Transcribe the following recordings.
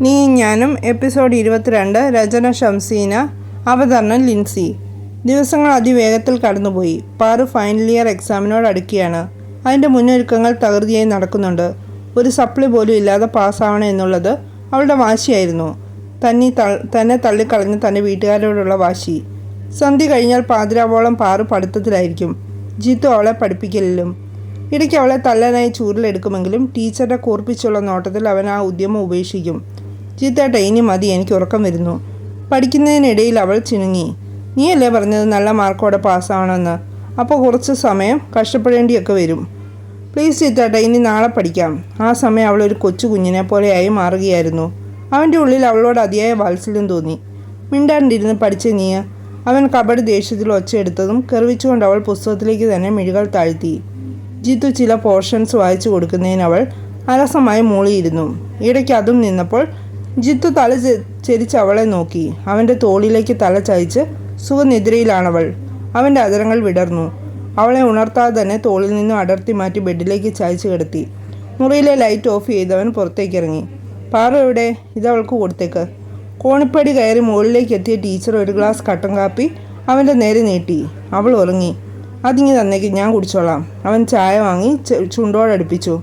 നീ ഞാനും എപ്പിസോഡ് ഇരുപത്തിരണ്ട് രചന ഷംസീന അവതരണം ലിൻസി. ദിവസങ്ങൾ അതിവേഗത്തിൽ കടന്നുപോയി. പാറു ഫൈനൽ ഇയർ എക്സാമിനോട് അടുക്കുകയാണ്. അതിന്റെ മുന്നൊരുക്കങ്ങൾ തകൃതിയായി നടക്കുന്നുണ്ട്. ഒരു സപ്ലി പോലും ഇല്ലാതെ പാസ്സാവണം എന്നുള്ളത് അവളുടെ വാശിയായിരുന്നു. തന്നെ തന്നെ തള്ളിക്കളഞ്ഞ തന്റെ വീട്ടുകാരോടുള്ള വാശി. സന്ധ്യ കഴിഞ്ഞാൽ പാതിരാവോളം പാറു പഠിത്തത്തിലായിരിക്കും. ജിത്തു അവളെ പഠിപ്പിക്കലിലും. ഇടയ്ക്ക് അവളെ തല്ലനായി ചൂരിലെടുക്കുമെങ്കിലും ടീച്ചറുടെ കൂർപ്പിച്ചുള്ള നോട്ടത്തിൽ അവൻ ആ ഉദ്യമം ഉപേക്ഷിക്കും. ചീത്തേട്ട ഇനി മതി എനിക്ക് ഉറക്കം വരുന്നു. പഠിക്കുന്നതിനിടയിൽ അവൾ ചിണുങ്ങി. നീയല്ലേ പറഞ്ഞത് നല്ല മാർക്കോടെ പാസ്സാവണമെന്ന്? അപ്പോൾ കുറച്ച് സമയം കഷ്ടപ്പെടേണ്ടിയൊക്കെ വരും. പ്ലീസ് ചീത്തേട്ട ഇനി നാളെ പഠിക്കാം. ആ സമയം അവൾ ഒരു കൊച്ചു കുഞ്ഞിനെ പോലെയായി മാറുകയായിരുന്നു. അവന്റെ ഉള്ളിൽ അവളോട് അതിയായ വാത്സല്യം തോന്നി. മിണ്ടാണ്ടിരുന്ന് പഠിച്ച നീ അവൻ കബഡ് ദേഷ്യത്തിൽ ഒച്ചയെടുത്തതും കെറിവിച്ചുകൊണ്ട് അവൾ പുസ്തകത്തിലേക്ക് തന്നെ മിഴികൾ താഴ്ത്തി. ജിത്തു ചില പോർഷൻസ് വായിച്ചു കൊടുക്കുന്നതിന് അവൾ അലസമായി മൂളിയിരുന്നു. ഇടയ്ക്ക് അതും നിന്നപ്പോൾ ജിത്തു തല ചെരിച്ച് അവളെ നോക്കി. അവന്റെ തോളിലേക്ക് തല ചായച്ച് സുഖനിദ്രയിലാണവൾ. അവന്റെ അതരങ്ങൾ വിടർന്നു. അവളെ ഉണർത്താതെ തന്നെ തോളിൽ നിന്നും അടർത്തി മാറ്റി ബെഡിലേക്ക് ചായച്ച് കിടത്തി. മുറിയിലെ ലൈറ്റ് ഓഫ് ചെയ്തവൻ പുറത്തേക്ക് ഇറങ്ങി പാറു എവിടെ? ഇതവൾക്ക് കൊടുത്തേക്ക്. കോണിപ്പടി കയറി മുകളിലേക്ക് എത്തിയ ടീച്ചർ ഒരു ഗ്ലാസ് കട്ടൻ കാപ്പി അവന്റെ നേരെ നീട്ടി. അവൾ ഉറങ്ങി. അതിങ്ങി തന്നേക്ക് ഞാൻ കുടിച്ചോളാം. അവൻ ചായ വാങ്ങി ചുണ്ടോടടുപ്പിച്ചു.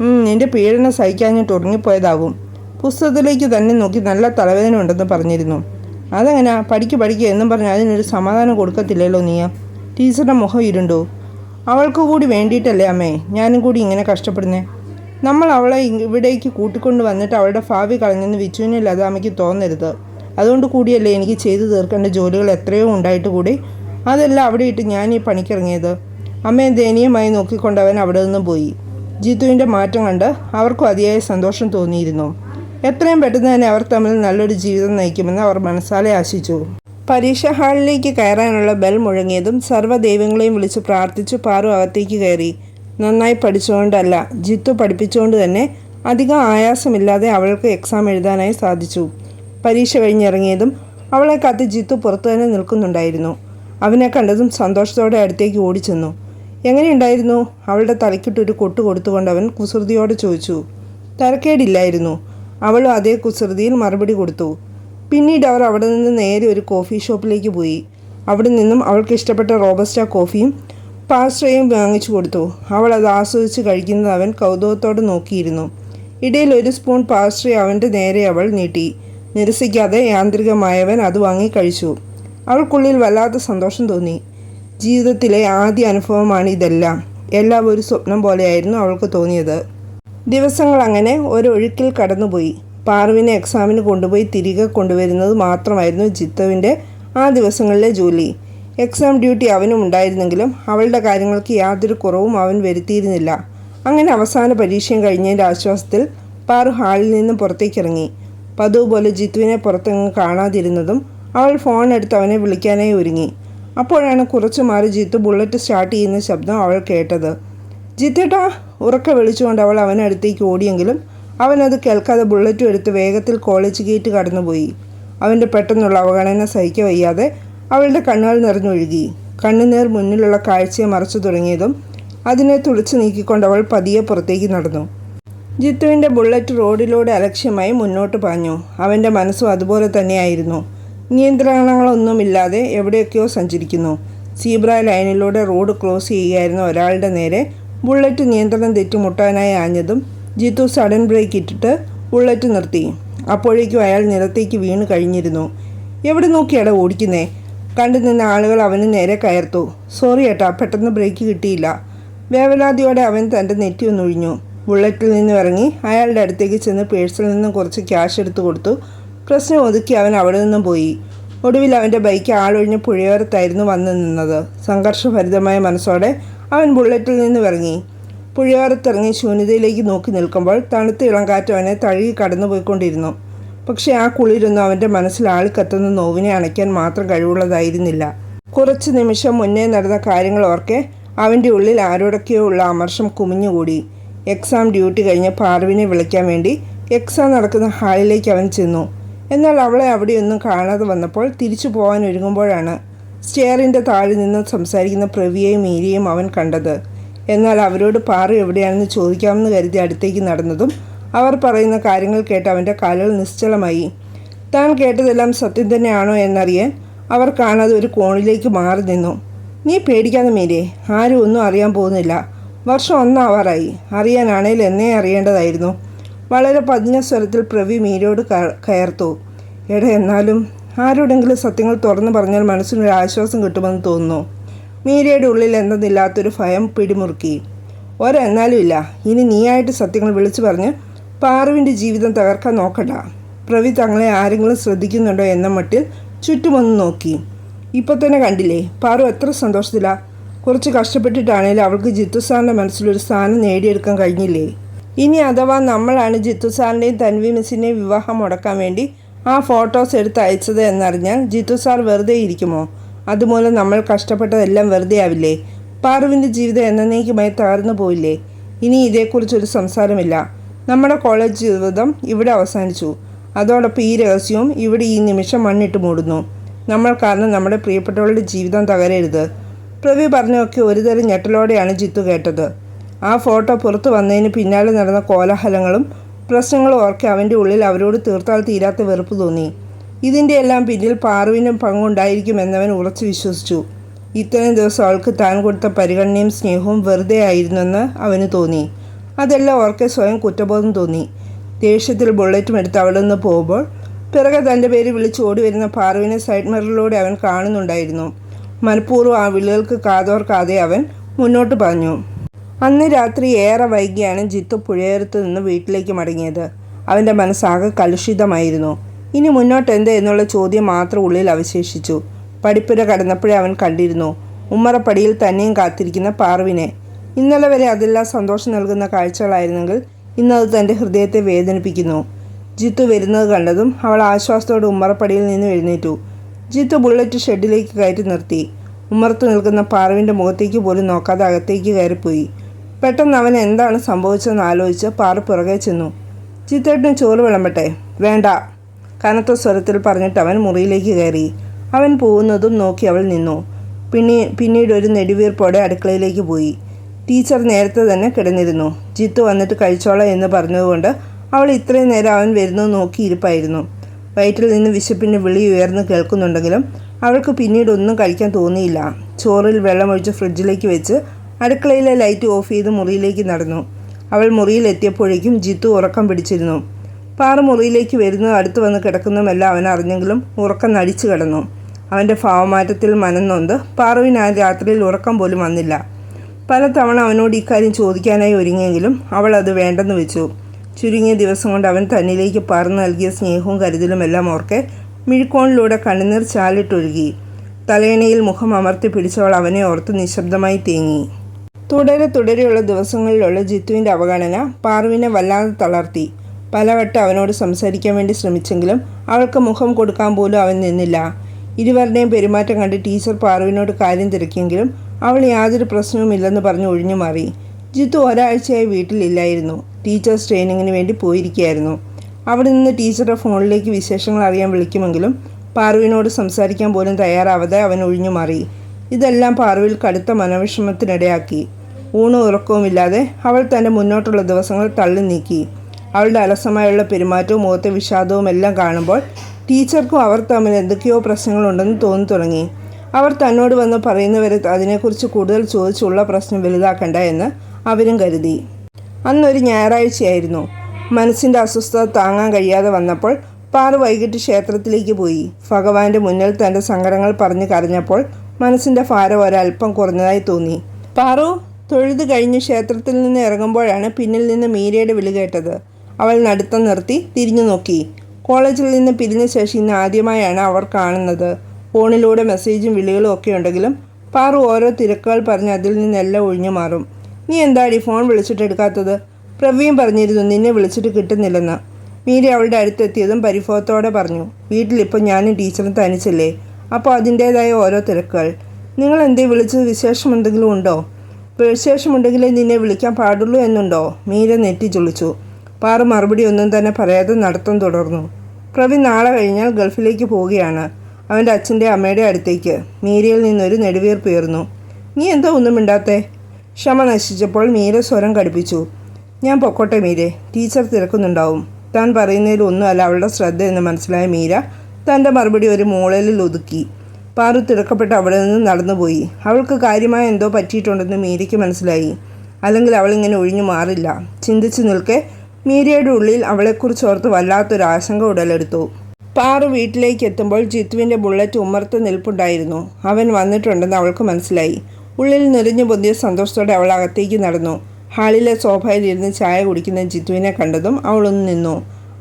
"ഉം, നിന്റെ പീഡനം സഹിക്കാഞ്ഞിട്ട് ഉറങ്ങിപ്പോയതാവും പുസ്തകത്തിലേക്ക് തന്നെ നോക്കി നല്ല തലവേദന ഉണ്ടെന്ന് പറഞ്ഞിരുന്നു. അതെങ്ങനെയാ പഠിക്ക് പഠിക്കുക എന്നും പറഞ്ഞ് അതിനൊരു സമാധാനം കൊടുക്കത്തില്ലല്ലോ നീ ടീച്ചറുടെ മുഖം ഇരുണ്ടു. അവൾക്ക് കൂടി വേണ്ടിയിട്ടല്ലേ അമ്മേ? ഞാനും കൂടി ഇങ്ങനെ കഷ്ടപ്പെടുന്നേ. നമ്മൾ അവളെ ഇവിടേക്ക് കൂട്ടിക്കൊണ്ട് വന്നിട്ട് അവളുടെ ഭാവി കളഞ്ഞെന്ന് വിച്ചുവിനെ അമ്മയ്ക്ക് തോന്നരുത്. അതുകൊണ്ട് കൂടിയല്ലേ എനിക്ക് ചെയ്തു തീർക്കേണ്ട ജോലികൾ എത്രയോ ഉണ്ടായിട്ട് കൂടി. അതെല്ലാം അവിടെ ഇട്ട് ഞാൻ ഈ പണിക്കിറങ്ങിയത് അമ്മയെ ദയനീയമായി നോക്കിക്കൊണ്ട് അവൻ അവിടെ നിന്ന് പോയി. ജിത്തുവിന്റെ മാറ്റം കണ്ട് അവർക്കും അതിയായ സന്തോഷം തോന്നിയിരുന്നു. എത്രയും പെട്ടെന്ന് തന്നെ അവർ തമ്മിൽ നല്ലൊരു ജീവിതം നയിക്കുമെന്ന് അവർ മനസ്സാലെ ആശിച്ചു. പരീക്ഷാ ഹാളിലേക്ക് കയറാനുള്ള ബെൽ മുഴങ്ങിയതും സർവ ദൈവങ്ങളെയും വിളിച്ച് പ്രാർത്ഥിച്ചു പാറു അകത്തേക്ക് കയറി. നന്നായി പഠിച്ചുകൊണ്ടല്ല ജിത്തു പഠിപ്പിച്ചുകൊണ്ട് തന്നെ അധികം ആയാസമില്ലാതെ അവൾക്ക് എക്സാം എഴുതാനായി സാധിച്ചു. പരീക്ഷ കഴിഞ്ഞിറങ്ങിയതും അവളെ കാത്ത് ജിത്തു പുറത്തു തന്നെ നിൽക്കുന്നുണ്ടായിരുന്നു. അവനെ കണ്ടതും സന്തോഷത്തോടെ അടുത്തേക്ക് ഓടിച്ചെന്നു. എങ്ങനെയുണ്ടായിരുന്നു? അവളുടെ തലയ്ക്കിട്ടൊരു കൊട്ടു കൊടുത്തുകൊണ്ട് അവൻ കുസൃതിയോടെ ചോദിച്ചു. തരക്കേടില്ലായിരുന്നു. അവളും അതേ കുസൃതിയിൽ മറുപടി കൊടുത്തു. പിന്നീട് അവർ അവിടെ നിന്ന് നേരെ ഒരു കോഫി ഷോപ്പിലേക്ക് പോയി. അവിടെ നിന്നും അവൾക്ക് ഇഷ്ടപ്പെട്ട റോബസ്റ്റ കോഫിയും പാസ്ട്രയും വാങ്ങിച്ചു കൊടുത്തു. അവൾ അത് ആസ്വദിച്ച് കഴിക്കുന്നത് അവൻ കൗതുകത്തോടെ നോക്കിയിരുന്നു. ഇടയിൽ ഒരു സ്പൂൺ പാസ്ട്രി അവന്റെ നേരെ അവൾ നീട്ടി. നിരസിക്കാതെ യാന്ത്രികമായവൻ അത് വാങ്ങി കഴിച്ചു. അവൾക്കുള്ളിൽ വല്ലാത്ത സന്തോഷം തോന്നി. ജീവിതത്തിലെ ആദ്യ അനുഭവമാണ് ഇതെല്ലാം. എല്ലാം ഒരു സ്വപ്നം പോലെയായിരുന്നു അവൾക്ക് തോന്നിയത്. ദിവസങ്ങൾ അങ്ങനെ ഒരൊഴുക്കിൽ കടന്നുപോയി. പാർവിനെ എക്സാമിന് കൊണ്ടുപോയി തിരികെ കൊണ്ടുവരുന്നത് മാത്രമായിരുന്നു ജിത്തുവിന്റെ ആ ദിവസങ്ങളിലെ ജോലി. എക്സാം ഡ്യൂട്ടി അവനും ഉണ്ടായിരുന്നെങ്കിലും അവളുടെ കാര്യങ്ങൾക്ക് യാതൊരു കുറവും അവൻ വരുത്തിയിരുന്നില്ല. അങ്ങനെ അവസാന പരീക്ഷയും കഴിഞ്ഞതിന്റെ ആശ്വാസത്തിൽ പാറു ഹാളിൽ നിന്നും പുറത്തേക്കിറങ്ങി. പതിവ് പോലെ ജിത്തുവിനെ പുറത്തെങ്ങും കാണാതിരുന്നതും അവൾ ഫോൺ എടുത്ത് അവനെ വിളിക്കാനായി ഒരുങ്ങി. അപ്പോഴാണ് കുറച്ചു മാറി ജിത്തു ബുള്ളറ്റ് സ്റ്റാർട്ട് ചെയ്യുന്ന ശബ്ദം അവൾ കേട്ടത്. ജിത്തേട്ടാ ഉറക്കെ വിളിച്ചുകൊണ്ട് അവൾ അവനടുത്തേക്ക് ഓടിയെങ്കിലും അവനത് കേൾക്കാതെ ബുള്ളറ്റും എടുത്ത് വേഗത്തിൽ കോളേജ് ഗേറ്റ് കടന്നുപോയി. അവന്റെ പെട്ടെന്നുള്ള അവഗണന സഹിക്ക വയ്യാതെ അവളുടെ കണ്ണുകൾ നിറഞ്ഞൊഴുകി. കണ്ണുനീർ മുന്നിലുള്ള കാഴ്ചയെ മറച്ചു തുടങ്ങിയതും അതിനെ തുളിച്ചു നീക്കിക്കൊണ്ട് അവൾ പതിയെ പുറത്തേക്ക് നടന്നു. ജിത്തുവിന്റെ ബുള്ളറ്റ് റോഡിലൂടെ അലക്ഷ്യമായി മുന്നോട്ട് പാഞ്ഞു. അവന്റെ മനസ്സും അതുപോലെ തന്നെയായിരുന്നു. നിയന്ത്രണങ്ങളൊന്നുമില്ലാതെ എവിടെയൊക്കെയോ സഞ്ചരിക്കുന്നു. സീബ്ര ലൈനിലൂടെ റോഡ് ക്രോസ് ചെയ്യുകയായിരുന്ന ഒരാളുടെ നേരെ ബുള്ളറ്റ് നിയന്ത്രണം തെറ്റി മുട്ടാനായി ആഞ്ഞതും ജിത്തു സഡൻ ബ്രേക്ക് ഇട്ടിട്ട് ബുള്ളറ്റ് നിർത്തി. അപ്പോഴേക്കും അയാൾ നിലത്തേക്ക് വീണ് കഴിഞ്ഞിരുന്നു. എവിടെ നോക്കിയാടാ ഓടിക്കുന്നേ? കണ്ടു നിന്ന ആളുകൾ അവന് നേരെ കയർത്തു. സോറി ഏട്ടാ പെട്ടെന്ന് ബ്രേക്ക് കിട്ടിയില്ല. വേവലാതിയോടെ അവൻ തന്റെ നെറ്റി ഒന്നൊഴിഞ്ഞു ബുള്ളറ്റിൽ നിന്ന് ഇറങ്ങി അയാളുടെ അടുത്തേക്ക് ചെന്ന് പേഴ്സിൽ നിന്ന് കുറച്ച് ക്യാഷ് എടുത്തു കൊടുത്തു. പ്രശ്നം ഒതുക്കി അവൻ അവിടെ നിന്നും പോയി. ഒടുവിൽ അവന്റെ ബൈക്ക് ആളൊഴിഞ്ഞ പുഴയോരത്തായിരുന്നു വന്നു നിന്നത്. സംഘർഷഭരിതമായ മനസ്സോടെ അവൻ ബുള്ളറ്റിൽ നിന്ന് ഇറങ്ങി. പുഴയോരത്തിറങ്ങി ശൂന്യതയിലേക്ക് നോക്കി നിൽക്കുമ്പോൾ തണുത്ത ഇളങ്കാറ്റ് അവനെ തഴുകി കടന്നുപോയിക്കൊണ്ടിരുന്നു. പക്ഷേ ആ കുളിരൊന്നും അവന്റെ മനസ്സിൽ ആളിക്കത്തുന്ന നോവിനെ അണയ്ക്കാൻ മാത്രം കഴിവുള്ളതായിരുന്നില്ല. കുറച്ച് നിമിഷം മുന്നേ നടന്ന കാര്യങ്ങൾ ഓർക്കെ അവന്റെ ഉള്ളിൽ ആരോടൊക്കെയോ ഉള്ള അമർഷം കുമിഞ്ഞുകൂടി. എക്സാം ഡ്യൂട്ടി കഴിഞ്ഞ് പാർവിനെ വിളിക്കാൻ വേണ്ടി എക്സാം നടക്കുന്ന ഹാളിലേക്ക് അവൻ ചെന്നു. എന്നാൽ അവളെ അവിടെയൊന്നും കാണാതെ വന്നപ്പോൾ തിരിച്ചു പോകാൻ ഒരുങ്ങുമ്പോഴാണ് സ്റ്റെയറിന്റെ താഴെ നിന്ന് സംസാരിക്കുന്ന പ്രവിയെയും മീരിയെയും അവൻ കണ്ടത്. എന്നാൽ അവരോട് പാറ എവിടെയാണെന്ന് ചോദിക്കാമെന്ന് കരുതി അടുത്തേക്ക് നടന്നതും അവർ പറയുന്ന കാര്യങ്ങൾ കേട്ട് അവന്റെ കാലുകൾ നിശ്ചലമായി. താൻ കേട്ടതെല്ലാം സത്യം തന്നെയാണോ എന്നറിയാൻ അവർ കാണാതെ ഒരു കോണിലേക്ക് മാറി നിന്നു. നീ പേടിക്കാതെ മീരെ ആരും ഒന്നും അറിയാൻ പോകുന്നില്ല. വർഷം ഒന്നാവാറായി. അറിയാനാണേൽ എന്നേ അറിയേണ്ടതായിരുന്നു. വളരെ പതിഞ്ഞ സ്വരത്തിൽ പ്രവി മീരയോട് കയർത്തു. എട എന്നാലും ആരോടെങ്കിലും സത്യങ്ങൾ തുറന്നു പറഞ്ഞാൽ മനസ്സിനൊരു ആശ്വാസം കിട്ടുമെന്ന് തോന്നുന്നു. മീരയുടെ ഉള്ളിൽ എന്തെന്നില്ലാത്തൊരു ഭയം പിടിമുറുക്കി. ഒരെന്നാലും ഇല്ല. ഇനി നീയായിട്ട് സത്യങ്ങൾ വിളിച്ചു പറഞ്ഞ് പാറുവിന്റെ ജീവിതം തകർക്കാൻ നോക്കണ്ട. പ്രവി തങ്ങളെ ആരെങ്കിലും ശ്രദ്ധിക്കുന്നുണ്ടോ എന്ന മട്ടിൽ ചുറ്റുമൊന്ന് നോക്കി. ഇപ്പം തന്നെ കണ്ടില്ലേ പാറു എത്ര സന്തോഷത്തിലാ. കുറച്ച് കഷ്ടപ്പെട്ടിട്ടാണേലും അവൾക്ക് ജിത്തു സാറിന്റെ മനസ്സിലൊരു സ്ഥാനം നേടിയെടുക്കാൻ കഴിഞ്ഞില്ലേ? ഇനി അഥവാ നമ്മളാണ് ജിത്തു സാറിന്റെയും തൻവി മിസ്സിന്റെയും വിവാഹം മുടക്കാൻ വേണ്ടി ആ ഫോട്ടോസ് എടുത്ത് അയച്ചത് എന്നറിഞ്ഞാൽ ജിത്തു സാർ വെറുതെ ഇരിക്കുമോ? അതുമൂലം നമ്മൾ കഷ്ടപ്പെട്ടതെല്ലാം വെറുതെ ആവില്ലേ? പാറുവിന്റെ ജീവിതം എന്നേക്കുമായി തകർന്നു പോയില്ലേ? ഇനി ഇതേക്കുറിച്ചൊരു സംസാരമില്ല. നമ്മുടെ കോളേജ് ജീവിതം ഇവിടെ അവസാനിച്ചു. അതോടൊപ്പം ഈ രഹസ്യവും ഇവിടെ ഈ നിമിഷം മണ്ണിട്ട് മൂടുന്നു. നമ്മൾ കാരണം നമ്മുടെ പ്രിയപ്പെട്ടവളുടെ ജീവിതം തകരരുത്. പ്രവി പറഞ്ഞൊക്കെ ഒരുതരം ഞെട്ടലോടെയാണ് ജിത്തു കേട്ടത്. ആ ഫോട്ടോ പുറത്തു വന്നതിന് പിന്നാലെ നടന്ന കോലാഹലങ്ങളും പ്രശ്നങ്ങളും ഓർക്കെ അവന്റെ ഉള്ളിൽ അവരോട് തീർത്താൽ തീരാത്ത വെറുപ്പ് തോന്നി. ഇതിന്റെ എല്ലാം പിന്നിൽ പാറുവിനും പങ്കുണ്ടായിരിക്കുമെന്നവൻ ഉറച്ചു വിശ്വസിച്ചു. ഇത്രയും ദിവസം അവൾക്ക് താൻ കൊടുത്ത പരിഗണനയും സ്നേഹവും വെറുതെ ആയിരുന്നെന്ന് അവന് തോന്നി. അതെല്ലാം ഓർക്കെ സ്വയം കുറ്റബോധം തോന്നി. ദേഷ്യത്തിൽ ബുള്ളറ്റും എടുത്ത് അവിടെ നിന്ന് പോകുമ്പോൾ പിറകെ തന്റെ പേര് വിളിച്ച് ഓടി വരുന്ന പാറുവിനെ സൈഡ് മിററിലൂടെ അവൻ കാണുന്നുണ്ടായിരുന്നു. മനഃപൂർവം ആ വിളികൾക്ക് കാതോർക്കാതെ അവൻ മുന്നോട്ട് പറഞ്ഞു. അന്ന് രാത്രി ഏറെ വൈകിയാണ് ജിത്തു പുഴയോരത്ത് നിന്ന് വീട്ടിലേക്ക് മടങ്ങിയത്. അവന്റെ മനസ്സാകെ കലുഷിതമായിരുന്നു. ഇനി മുന്നോട്ട് എന്ത് എന്നുള്ള ചോദ്യം മാത്രം ഉള്ളിൽ അവശേഷിച്ചു. പടിപ്പുര കടന്നപ്പോഴേ അവൻ കണ്ടിരുന്നു. ഉമ്മറപ്പടിയിൽ തന്നെയും കാത്തിരിക്കുന്ന പാർവിനെ. ഇന്നലെ വരെ അതെല്ലാം സന്തോഷം നൽകുന്ന കാഴ്ചകളായിരുന്നെങ്കിൽ ഇന്നത് തന്റെ ഹൃദയത്തെ വേദനിപ്പിക്കുന്നു. ജിത്തു വരുന്നത് കണ്ടതും അവൾ ആശ്വാസത്തോടെ ഉമ്മറപ്പടിയിൽ നിന്ന് എഴുന്നേറ്റു. ജിത്തു ബുള്ളറ്റ് ഷെഡിലേക്ക് കയറ്റി നിർത്തി. ഉമ്മറത്ത് നിൽക്കുന്ന പാർവിന്റെ മുഖത്തേക്ക് പോലും നോക്കാതെ അകത്തേക്ക് കയറിപ്പോയി. പെട്ടെന്ന് അവൻ എന്താണ് സംഭവിച്ചതെന്ന് ആലോചിച്ച് പാറു പുറകെ ചെന്നു. ചിത്തേട്ടന് ചോറ് വിളമ്പട്ടെ? വേണ്ട. കനത്ത സ്വരത്തിൽ പറഞ്ഞിട്ട് അവൻ മുറിയിലേക്ക് കയറി. അവൻ പോകുന്നതും നോക്കി അവൾ നിന്നു. പിന്നെ പിന്നീട് ഒരു നെടുവീർപ്പോടെ അടുക്കളയിലേക്ക് പോയി. ടീച്ചർ നേരത്തെ തന്നെ കിടന്നിരുന്നു. ജിത്തു വന്നിട്ട് കഴിച്ചോളാം എന്ന് പറഞ്ഞതുകൊണ്ട് അവൾ ഇത്രയും നേരം അവൻ വരുന്നത് നോക്കി ഇരിപ്പായിരുന്നു. വയറ്റിൽ നിന്ന് വിശപ്പിന്റെ വിളി ഉയർന്ന് കേൾക്കുന്നുണ്ടെങ്കിലും അവൾക്ക് പിന്നീട് ഒന്നും കഴിക്കാൻ തോന്നിയില്ല. ചോറിൽ വെള്ളമൊഴിച്ച് ഫ്രിഡ്ജിലേക്ക് വെച്ച് അടുക്കളയിലെ ലൈറ്റ് ഓഫ് ചെയ്ത് മുറിയിലേക്ക് നടന്നു. അവൾ മുറിയിലെത്തിയപ്പോഴേക്കും ജിത്തു ഉറക്കം പിടിച്ചിരുന്നു. പാറ മുറിയിലേക്ക് വരുന്നതും അടുത്ത് വന്ന് കിടക്കുന്നതുമെല്ലാം അവൻ അറിഞ്ഞെങ്കിലും ഉറക്കം നടിച്ചു കിടന്നു. അവന്റെ ഭാവമാറ്റത്തിൽ മനന്നൊന്ത് പാറുവിന് ആ രാത്രിയിൽ ഉറക്കം പോലും വന്നില്ല. പലതവണ അവനോട് ഇക്കാര്യം ചോദിക്കാനായി ഒരുങ്ങിയെങ്കിലും അവൾ അത് വേണ്ടെന്ന് വെച്ചു. ചുരുങ്ങിയ ദിവസം കൊണ്ട് അവൻ തന്നിലേക്ക് പറന്നു നൽകിയ സ്നേഹവും കരുതലും എല്ലാം ഓർക്കെ മിഴിക്കോണിലൂടെ കണ്ണുനീർ ചാലിട്ടൊഴുകി. തലയിണയിൽ മുഖം അമർത്തി പിടിച്ചവൾ അവനെ ഓർത്ത് നിശബ്ദമായി തേങ്ങി. തുടരെ തുടരെയുള്ള ദിവസങ്ങളിലുള്ള ജിത്തുവിന്റെ അവഗണന പാർവിനെ വല്ലാതെ തളർത്തി. പലവട്ടം അവനോട് സംസാരിക്കാൻ വേണ്ടി ശ്രമിച്ചെങ്കിലും അവൾക്ക് മുഖം കൊടുക്കാൻ പോലും അവൻ നിന്നില്ല. ഇരുവരുടെയും പെരുമാറ്റം കണ്ട് ടീച്ചർ പാർവിനോട് കാര്യം തിരക്കിയെങ്കിലും അവൾ യാതൊരു പ്രശ്നവുമില്ലെന്ന് പറഞ്ഞ് ഒഴിഞ്ഞു മാറി. ജിത്തു ഒരാഴ്ചയായി വീട്ടിലില്ലായിരുന്നു ടീച്ചേഴ്സ് ട്രെയിനിങ്ങിന് വേണ്ടി പോയിരിക്കുകയായിരുന്നു. അവിടെ നിന്ന് ടീച്ചറുടെ ഫോണിലേക്ക് വിശേഷങ്ങൾ അറിയാൻ വിളിക്കുമെങ്കിലും പാർവിനോട് സംസാരിക്കാൻ പോലും തയ്യാറാവാതെ അവൻ ഒഴിഞ്ഞു മാറി. ഇതെല്ലാം പാർവിൽ കടുത്ത മനോവിഷമത്തിനിടയാക്കി. ഊണും ഉറക്കവുമില്ലാതെ അവൾ തന്റെ മുന്നോട്ടുള്ള ദിവസങ്ങൾ തള്ളി നീക്കി. അവളുടെ അലസമായുള്ള പെരുമാറ്റവും മുഖത്തെ വിഷാദവും എല്ലാം കാണുമ്പോൾ ടീച്ചർക്കും അവർ തമ്മിൽ എന്തൊക്കെയോ പ്രശ്നങ്ങളുണ്ടെന്ന് തോന്നി തുടങ്ങി. അവർ തന്നോട് വന്ന് പറയുന്നവരെ അതിനെക്കുറിച്ച് കൂടുതൽ ചോദിച്ചുള്ള പ്രശ്നം വലുതാക്കണ്ട എന്ന് അവരും കരുതി. അന്നൊരു ഞായറാഴ്ചയായിരുന്നു. മനസ്സിന്റെ അസ്വസ്ഥത താങ്ങാൻ കഴിയാതെ വന്നപ്പോൾ പാറു വൈകിട്ട് ക്ഷേത്രത്തിലേക്ക് പോയി. ഭഗവാന്റെ മുന്നിൽ തന്റെ സങ്കടങ്ങൾ പറഞ്ഞു കരഞ്ഞപ്പോൾ മനസ്സിന്റെ ഭാരം ഒരൽപ്പം കുറഞ്ഞതായി തോന്നി. പാറു തൊഴുത് കഴിഞ്ഞ് ക്ഷേത്രത്തിൽ നിന്ന് ഇറങ്ങുമ്പോഴാണ് പിന്നിൽ നിന്ന് മീരയുടെ വിളി കേട്ടത്. അവൾ നടുത്തം നിർത്തി തിരിഞ്ഞു നോക്കി. കോളേജിൽ നിന്ന് പിരിഞ്ഞ ശേഷം ഇന്ന് ആദ്യമായാണ് അവർ കാണുന്നത്. ഫോണിലൂടെ മെസ്സേജും വിളികളും ഒക്കെ ഉണ്ടെങ്കിലും പാറു ഓരോ തിരക്കുകൾ പറഞ്ഞ് അതിൽ നിന്നെല്ലാം ഒഴിഞ്ഞു മാറും. നീ എന്താടി ഫോൺ വിളിച്ചിട്ട് എടുക്കാത്തത്? പ്രവീൺ പറഞ്ഞിരുന്നു നിന്നെ വിളിച്ചിട്ട് കിട്ടുന്നില്ലെന്ന് മീര അവളുടെ അടുത്തെത്തിയതും പരിഭവത്തോടെ പറഞ്ഞു. വീട്ടിലിപ്പോൾ ഞാനും ടീച്ചറും തനിച്ചല്ലേ? അപ്പോൾ അതിന്റേതായ ഓരോ തിരക്കുകൾ. നിങ്ങൾ എന്തേ വിളിച്ചത്? വിശേഷം എന്തെങ്കിലും ഉണ്ടോ? വിശേഷമുണ്ടെങ്കിലേ നിന്നെ വിളിക്കാൻ പാടുള്ളൂ എന്നുണ്ടോ? മീര നെറ്റി ചൊളിച്ചു. പാറു മറുപടി ഒന്നും തന്നെ പറയാതെ നടത്തം തുടർന്നു. പ്രവീൺ നാളെ കഴിഞ്ഞാൽ ഗൾഫിലേക്ക് പോവുകയാണ്. അവന്റെ അച്ഛന്റെ അമ്മയുടെ അടുത്തേക്ക്. മീരയിൽ നിന്നൊരു നെടുവീർപ്പുയർന്നു നീ എന്തോ ഒന്നും മിണ്ടാത്തേ? ക്ഷമ നശിച്ചപ്പോൾ മീര സ്വരം കടുപ്പിച്ചു. ഞാൻ പൊക്കോട്ടെ മീരെ. ടീച്ചർ തിരക്കുന്നുണ്ടാവും. താൻ പറയുന്നതിൽ ഒന്നുമല്ല അവളുടെ ശ്രദ്ധ എന്ന് മനസ്സിലായ മീര തന്റെ മറുപടി ഒരു മൂളലിൽ ഒതുക്കി. പാറു തിടക്കപ്പെട്ട് അവിടെ നിന്ന് നടന്നുപോയി. അവൾക്ക് കാര്യമായ എന്തോ പറ്റിയിട്ടുണ്ടെന്ന് മീരയ്ക്ക് മനസ്സിലായി. അല്ലെങ്കിൽ അവൾ ഇങ്ങനെ ഒഴിഞ്ഞു മാറില്ല. ചിന്തിച്ചു നിൽക്കെ മീരയുടെ ഉള്ളിൽ അവളെക്കുറിച്ച് ഓർത്ത് വല്ലാത്തൊരു ആശങ്ക ഉടലെടുത്തു. പാറു വീട്ടിലേക്ക് എത്തുമ്പോൾ ജിത്തുവിന്റെ ബുള്ളറ്റ് ഉമ്മർത്ത് നിൽപ്പുണ്ടായിരുന്നു. അവൻ വന്നിട്ടുണ്ടെന്ന് അവൾക്ക് മനസ്സിലായി. ഉള്ളിൽ നിറഞ്ഞു പൊന്തിയ സന്തോഷത്തോടെ അവൾ അകത്തേക്ക് നടന്നു. ഹാളിലെ സോഫയിലിരുന്ന് ചായ കുടിക്കുന്ന ജിത്തുവിനെ കണ്ടതും അവളൊന്ന് നിന്നു.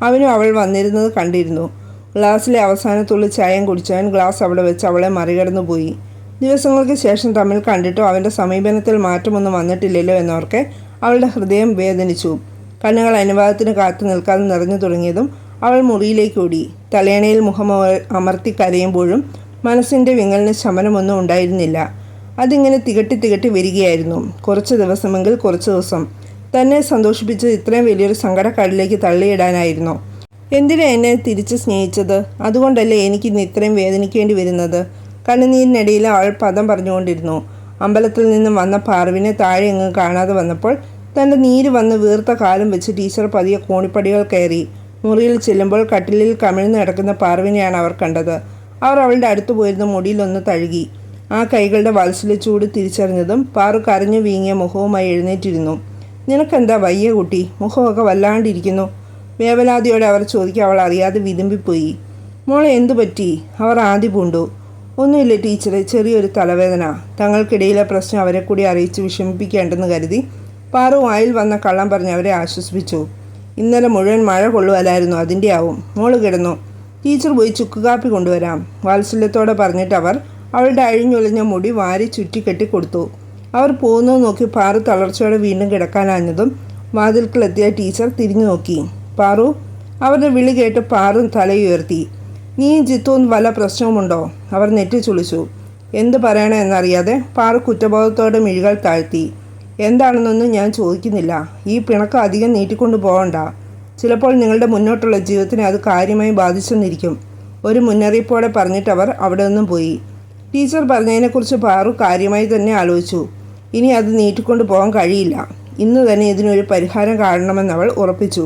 അവനും അവൾ വന്നിരുന്നത് കണ്ടിരുന്നു. ഗ്ലാസ്സിലെ അവസാനത്തുള്ളിൽ ചായം കുടിച്ചവൻ ഗ്ലാസ് അവിടെ വെച്ച് അവളെ മറികടന്നു പോയി ദിവസങ്ങൾക്ക് ശേഷം തമ്മിൽ കണ്ടിട്ടോ അവന്റെ സമീപനത്തിൽ മാറ്റമൊന്നും വന്നിട്ടില്ലല്ലോ എന്നോർക്കെ അവളുടെ ഹൃദയം വേദനിച്ചു. കണ്ണുകൾ അനുവാദത്തിന് കാത്തു നിൽക്കാതെ നിറഞ്ഞു തുടങ്ങിയതും അവൾ മുറിയിലേക്ക് ഓടി. തലയണയിൽ മുഖം അമർത്തി കരയുമ്പോഴും മനസ്സിന്റെ വിങ്ങലിന് ശമനമൊന്നും ഉണ്ടായിരുന്നില്ല. അതിങ്ങനെ തികട്ടി തികട്ടി വരികയായിരുന്നു. കുറച്ച് ദിവസമെങ്കിൽ കുറച്ച് ദിവസം. തന്നെ സന്തോഷിപ്പിച്ചത് ഇത്രയും വലിയൊരു സങ്കടക്കാടിലേക്ക് തള്ളിയിടാനായിരുന്നു. എന്തിനാ എന്നെ തിരിച്ച് സ്നേഹിച്ചത്? അതുകൊണ്ടല്ലേ എനിക്ക് ഇന്ന് ഇത്രയും വേദനിക്കേണ്ടി വരുന്നത്? കണ്ണുനീരിനിടയിൽ അവൾ പദം പറഞ്ഞുകൊണ്ടിരുന്നു. അമ്പലത്തിൽ നിന്നും വന്ന പാർവിനെ താഴെ എങ്ങും കാണാതെ വന്നപ്പോൾ തന്റെ നീര് വന്ന് വീർത്ത കാലം വെച്ച് ടീച്ചർ പതിയെ കോണിപ്പടികൾ കയറി. മുറിയിൽ ചെല്ലുമ്പോൾ കട്ടിലിൽ കമിഴ്ന്ന് കിടക്കുന്ന പാർവിനെയാണ് അവർ കണ്ടത്. അവർ അവളുടെ അടുത്ത് പോയിരുന്ന മുടിയിലൊന്ന് തഴുകി. ആ കൈകളുടെ വാത്സല്യ ചൂട് തിരിച്ചറിഞ്ഞതും പാറു കരഞ്ഞു വീങ്ങിയ മുഖവുമായി എഴുന്നേറ്റിരുന്നു. നിനക്കെന്താ വയ്യ കുട്ടി? മുഖമൊക്കെ വല്ലാണ്ടിരിക്കുന്നു. വേവലാതിയോടെ അവർ ചോദിക്കുക അവൾ അറിയാതെ വിതുമ്പിപ്പോയി. മോളെ എന്തു പറ്റി? അവർ ആദ്യ പൂണ്ടു. ഒന്നുമില്ല ടീച്ചറെ. ചെറിയൊരു തലവേദന. തങ്ങൾക്കിടയിലെ പ്രശ്നം അവരെ കൂടി അറിയിച്ച് വിഷമിപ്പിക്കേണ്ടെന്ന് കരുതി പാറു വായിൽ വന്ന കള്ളം പറഞ്ഞ് അവരെ ആശ്വസിപ്പിച്ചു. ഇന്നലെ മുഴുവൻ മഴ കൊള്ളുവലായിരുന്നു അതിന്റെ ആവും. മോൾ കിടന്നു. ടീച്ചർ പോയി ചുക്കുകാപ്പി കൊണ്ടുവരാം. വാത്സല്യത്തോടെ പറഞ്ഞിട്ട് അവർ അവളുടെ അഴിഞ്ഞൊളിഞ്ഞ മുടി വാരി ചുറ്റിക്കെട്ടി കൊടുത്തു. അവർ പോകുന്നു നോക്കി പാറു തളർച്ചയോടെ വീണ്ടും കിടക്കാനാഞ്ഞതും വാതിൽക്കിലെത്തിയ ടീച്ചർ തിരിഞ്ഞു നോക്കി. പാറു. അവരുടെ വിളി കേട്ട് പാറും തലയുയർത്തി. നീയും ജിത്തുവും വല്ല പ്രശ്നവുമുണ്ടോ? അവർ നെറ്റി ചുളിച്ചു. എന്ത് പറയണമെന്നറിയാതെ പാറു കുറ്റബോധത്തോടെ മിഴികൾ താഴ്ത്തി. എന്താണെന്നൊന്നും ഞാൻ ചോദിക്കുന്നില്ല. ഈ പിണക്കം അധികം നീട്ടിക്കൊണ്ടു പോകണ്ട ചിലപ്പോൾ നിങ്ങളുടെ മുന്നോട്ടുള്ള ജീവിതത്തിനെ അത് കാര്യമായി ബാധിച്ചെന്നിരിക്കും. ഒരു മുന്നറിയിപ്പോടെ പറഞ്ഞിട്ട് അവർ അവിടെ നിന്നും പോയി. ടീച്ചർ പറഞ്ഞതിനെക്കുറിച്ച് പാറു കാര്യമായി തന്നെ ആലോചിച്ചു. ഇനി അത് നീട്ടിക്കൊണ്ടു പോകാൻ കഴിയില്ല. ഇന്ന് തന്നെ ഇതിനൊരു പരിഹാരം കാണണമെന്നവൾ ഉറപ്പിച്ചു.